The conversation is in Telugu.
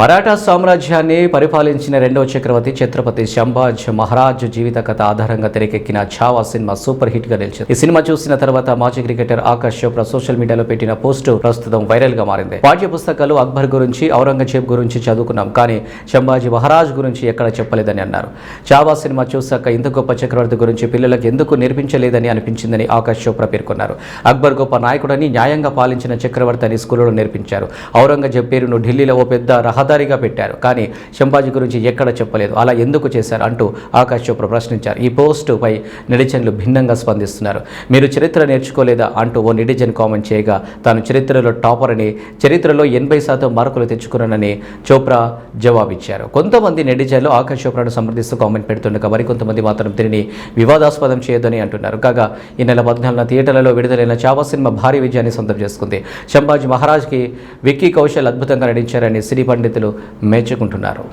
మరాఠా సామ్రాజ్యాన్ని పరిపాలించిన రెండవ చక్రవర్తి ఛత్రపతి శంభాజ్ మహారాజ్ జీవిత కథ ఆధారంగా తెరకెక్కిన ఛావా సినిమా సూపర్ హిట్గా నిలిచింది. ఈ సినిమా చూసిన తర్వాత మాజీ క్రికెటర్ ఆకాష్ చోప్రా సోషల్ మీడియాలో పెట్టిన పోస్ట్ ప్రస్తుతం వైరల్గా మారింది. పాఠ్య పుస్తకాలు అక్బర్ గురించి ఔరంగజేబ్ గురించి చదువుకున్నాం కానీ శంభాజీ మహారాజ్ గురించి ఎక్కడ చెప్పలేదని అన్నారు. చావా సినిమా చూశాక ఇంత గొప్ప చక్రవర్తి గురించి పిల్లలకు ఎందుకు నేర్పించలేదని అనిపించిందని ఆకాష్ చోప్రా పేర్కొన్నారు. అక్బర్ గొప్ప నాయకుడని న్యాయంగా పాలించిన చక్రవర్తి అని స్కూల్లో నేర్పించారు. ఔరంగజేబ్ పేరును ఢిల్లీలో ఓ పెద్ద రహదారిగా పెట్టారు. కానీ శంభాజీ గురించి ఎక్కడ చెప్పలేదు. అలా ఎందుకు చేశారు అంటూ ఆకాష్ చోప్రా ప్రశ్నించారు. ఈ పోస్టుపై నెటిజన్లు భిన్నంగా స్పందిస్తున్నారు. మీరు చరిత్ర నేర్చుకోలేదా అంటూ ఓ నెటిజన్ కామెంట్ చేయగా తాను చరిత్రలో టాపర్ అని చరిత్రలో ఎనభై శాతం మార్కులు తెచ్చుకున్నానని చోప్రా జవాబిచ్చారు. కొంతమంది నెటిజన్లు ఆకాష్ చోప్రాను సమర్థిస్తూ కామెంట్ పెడుతుండగా మరికొంతమంది మాత్రం దీనిని వివాదాస్పదం చేయొద్దని అంటున్నారు. కాగా ఈ నెల పద్నాలుగున థియేటర్లలో విడుదలైన చావా సినిమా భారీ విజయాన్ని సొంతం చేసుకుంది. శంభాజీ మహారాజ్కి విక్కీ కౌశల్ అద్భుతంగా నటించారని సినీ రైతులు మెచ్చుకుంటున్నారు